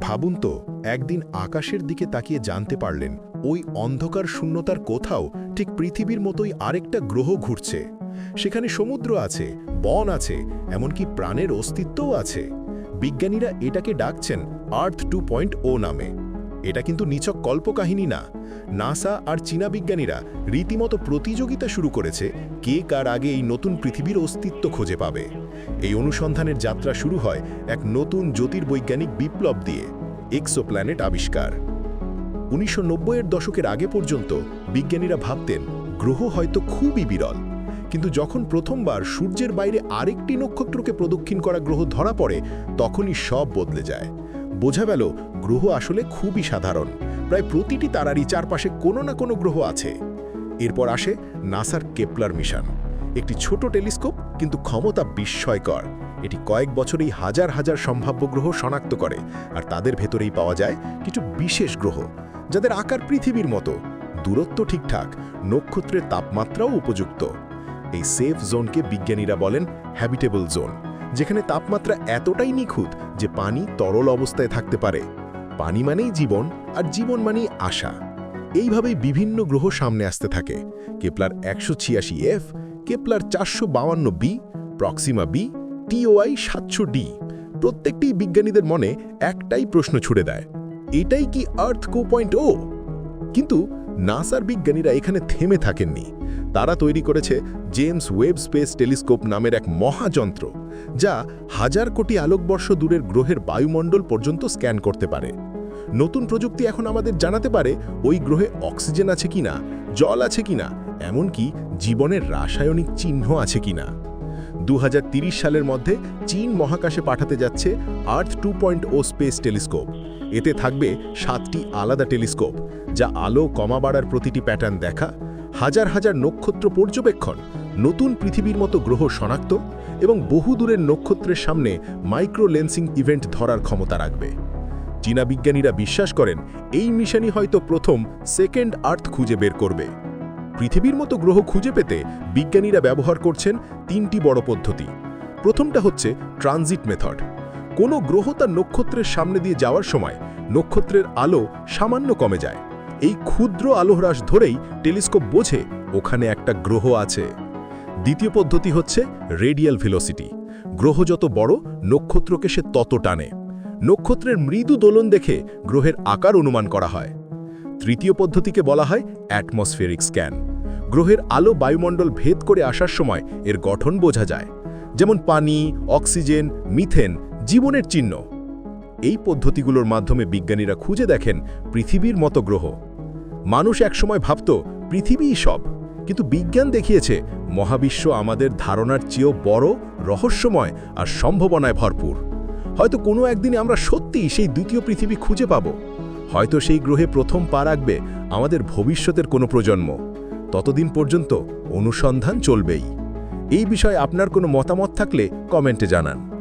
ভাবুন তো, একদিন আকাশের দিকে তাকিয়ে জানতে পারলেন, ওই অন্ধকার শূন্যতার কোথাও ঠিক পৃথিবীর মতোই আরেকটা গ্রহ ঘুরছে। সেখানে সমুদ্র আছে, বন আছে, এমনকি প্রাণের অস্তিত্বও আছে। বিজ্ঞানীরা এটাকে ডাকছেন আর্থ টু পয়েন্ট ও নামে। এটা কিন্তু নিছক কল্পকাহিনী না। নাসা আর চীনা বিজ্ঞানীরা রীতিমতো প্রতিযোগিতা শুরু করেছে কে কার আগে এই নতুন পৃথিবীর অস্তিত্ব খুঁজে পাবে। এই অনুসন্ধানের যাত্রা শুরু হয় এক নতুন জ্যোতির্বৈজ্ঞানিক বিপ্লব দিয়ে, এক্সোপ্ল্যানেট আবিষ্কার। উনিশশো এর দশকের আগে পর্যন্ত বিজ্ঞানীরা ভাবতেন, গ্রহ হয়তো খুবই বিরল। কিন্তু যখন প্রথমবার সূর্যের বাইরে আরেকটি নক্ষত্রকে প্রদক্ষিণ করা গ্রহ ধরা পড়ে, তখনই সব বদলে যায়। বোঝা গেল গ্রহ আসলে খুবই সাধারণ। প্রায় প্রতিটি তারারই চারপাশে কোনো না কোনো গ্রহ আছে। এরপর আসে নাসার কেপলার মিশন। একটি ছোট টেলিস্কোপ, কিন্তু ক্ষমতা বিস্ময়কর। এটি কয়েক বছরেই হাজার হাজার সম্ভাব্য গ্রহ শনাক্ত করে, আর তাদের ভেতরেই পাওয়া যায় কিছু বিশেষ গ্রহ, যাদের আকার পৃথিবীর মতো। দূরত্ব ঠিকঠাক, নক্ষত্রের তাপমাত্রাও উপযুক্ত। এই সেফ জোনকে বিজ্ঞানীরা বলেন হ্যাবিটেবল জোন। যেখানে তাপমাত্রা এতটাই নিখুঁত যে পানি তরল অবস্থায় থাকতে পারে। পানি মানেই জীবন আর জীবন মানেই আশা। এইভাবেই বিভিন্ন গ্রহ সামনে আসতে থাকে। কেপলার একশো ছিয়াশি এফ, কেপলার চারশো বাউান্ন বি, প্রক্সিমা বি টিওআই সাতশো ডি। প্রত্যেকটি বিজ্ঞানীদের মনে একটাই প্রশ্ন ছুড়ে দেয়। এটাই কি আর্থ কো পয়েন্ট ও? কিন্তু নাসার বিজ্ঞানীরা এখানে থেমে থাকেননি। তারা তৈরি করেছে জেমস ওয়েব স্পেস টেলিস্কোপ নামের এক মহাযন্ত্র, যা হাজার কোটি আলোকবর্ষ দূরের গ্রহের বায়ুমণ্ডল পর্যন্ত স্ক্যান করতে পারে। নতুন প্রযুক্তি এখন আমাদের জানাতে পারে ওই গ্রহে অক্সিজেন আছে কিনা, জল আছে কিনা, এমনকি জীবনের রাসায়নিক চিহ্ন আছে কিনা। দু সালের মধ্যে চীন মহাকাশে পাঠাতে যাচ্ছে Earth two point o space telescope এতে থাকবে সাতটি আলাদা টেলিস্কোপ, যা আলো কমা বাড়ার প্রতিটি প্যাটার্ন দেখা, হাজার হাজার নক্ষত্র পর্যবেক্ষণ, নতুন পৃথিবীর মতো গ্রহ শনাক্ত এবং বহু দূরের নক্ষত্রের সামনে মাইক্রো লেন্সিং ইভেন্ট ধরার ক্ষমতা রাখবে। চীনা বিজ্ঞানীরা বিশ্বাস করেন, এই মিশনই হয়তো প্রথম সেকেন্ড আর্থ খুঁজে বের করবে। পৃথিবীর মতো গ্রহ খুঁজে পেতে বিজ্ঞানীরা ব্যবহার করছেন তিনটি বড় পদ্ধতি। প্রথমটা হচ্ছে ট্রানজিট মেথড। কোনো গ্রহ তার নক্ষত্রের সামনে দিয়ে যাওয়ার সময় নক্ষত্রের আলো সামান্য কমে যায়। এই ক্ষুদ্র আলোহ্রাস ধরেই টেলিস্কোপ বোঝে ওখানে একটা গ্রহ আছে। দ্বিতীয় পদ্ধতি হচ্ছে রেডিয়াল ভেলোসিটি। গ্রহ যত বড়, নক্ষত্রকে সে তত টানে। নক্ষত্রের মৃদু দোলন দেখে গ্রহের আকার অনুমান করা হয়। তৃতীয় পদ্ধতিকে বলা হয় অ্যাটমসফিয়ারিক স্ক্যান। গ্রহের আলো বায়ুমণ্ডল ভেদ করে আসার সময় এর গঠন বোঝা যায়। যেমন পানি, অক্সিজেন, মিথেন, জীবনের চিহ্ন। এই পদ্ধতিগুলোর মাধ্যমে বিজ্ঞানীরা খুঁজে দেখেন পৃথিবীর মতো গ্রহ। মানুষ একসময় ভাবত, পৃথিবীই সব। কিন্তু বিজ্ঞান দেখিয়েছে, মহাবিশ্ব আমাদের ধারণার চেয়েও বড়, রহস্যময় আর সম্ভাবনায় ভরপুর। হয়তো কোনো একদিনে আমরা সত্যিই সেই দ্বিতীয় পৃথিবী খুঁজে পাব। হয়তো সেই গ্রহে প্রথম পা রাখবে আমাদের ভবিষ্যতের কোনো প্রজন্ম। ততদিন পর্যন্ত অনুসন্ধান চলবেই। এই বিষয়ে আপনার কোনো মতামত থাকলে কমেন্টে জানান।